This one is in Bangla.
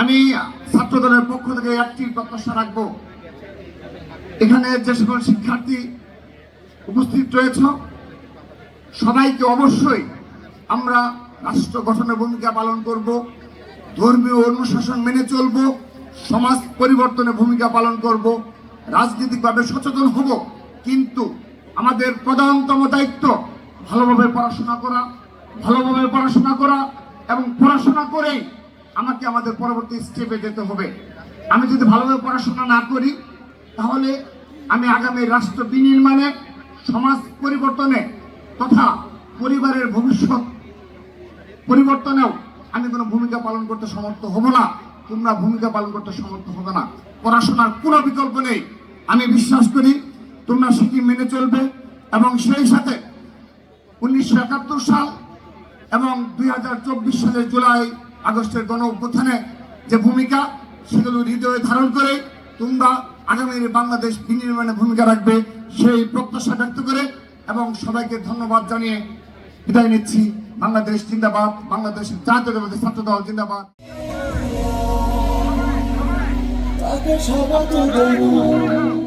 আমি ছাত্র দলের পক্ষ থেকে একটি প্রত্যাশা রাখব। এখানে যে সকল শিক্ষার্থী উপস্থিত রয়েছ, সবাইকে অবশ্যই আমরা রাষ্ট্র গঠনের ভূমিকা পালন করব, ধর্মীয় অনুশাসন মেনে চলব, সমাজ পরিবর্তনে ভূমিকা পালন করব, রাজনৈতিকভাবে সচেতন হব, কিন্তু আমাদের প্রধানতম দায়িত্ব ভালোভাবে পড়াশোনা করা, ভালোভাবে পড়াশোনা করা এবং পড়াশোনা করেই আমাকে আমাদের পরবর্তী স্টেপে যেতে হবে। আমি যদি ভালোভাবে পড়াশোনা না করি, তাহলে আমি আগামী রাষ্ট্র বিনির্মাণে, সমাজ পরিবর্তনে তথা পরিবারের ভবিষ্যৎ পরিবর্তনেও আমি কোনো ভূমিকা পালন করতে সমর্থ হব না। তোমরা ভূমিকা পালন করতে সমর্থ হবে না। পড়াশোনার কোনো বিকল্প নেই। আমি বিশ্বাস করি তোমরা সেটি মেনে চলবে এবং সেই সাথে উনিশশো একাত্তর সাল এবং দুই হাজার চব্বিশ সালের জুলাই আগস্টের গণ অভ্যুত্থানে যে ভূমিকা, সেগুলো হৃদয়ে ধারণ করে তোমরা আগামীর বাংলাদেশ বিনির্মাণে ভূমিকা রাখবে সেই প্রত্যাশা ব্যক্ত করে এবং সবাইকে ধন্যবাদ জানিয়ে বিদায় নিচ্ছি। বাংলাদেশ জিন্দাবাদ বাংলাদেশের জাতীয়তাবাদী ছাত্র দল জিন্দাবাদ সবাই